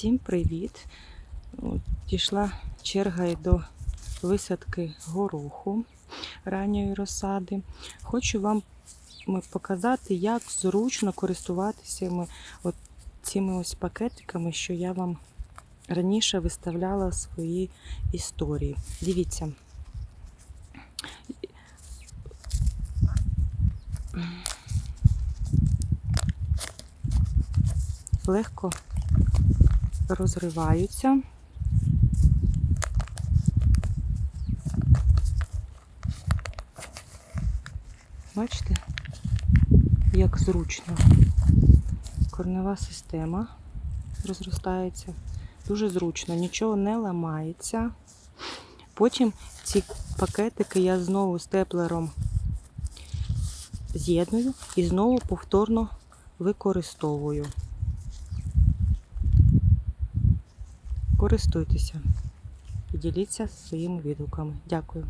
Всім привіт! Дійшла черга і до висадки гороху ранньої розсади. Хочу вам показати, як зручно користуватися цими ось пакетиками, що я вам раніше виставляла свої історії. Дивіться. Легко розриваються. Бачите, як зручно. Корнева система розростається. Дуже зручно, нічого не ламається. Потім ці пакетики я знову степлером з'єдную і знову повторно використовую. Користуйтеся і діліться своїми відгуками. Дякую.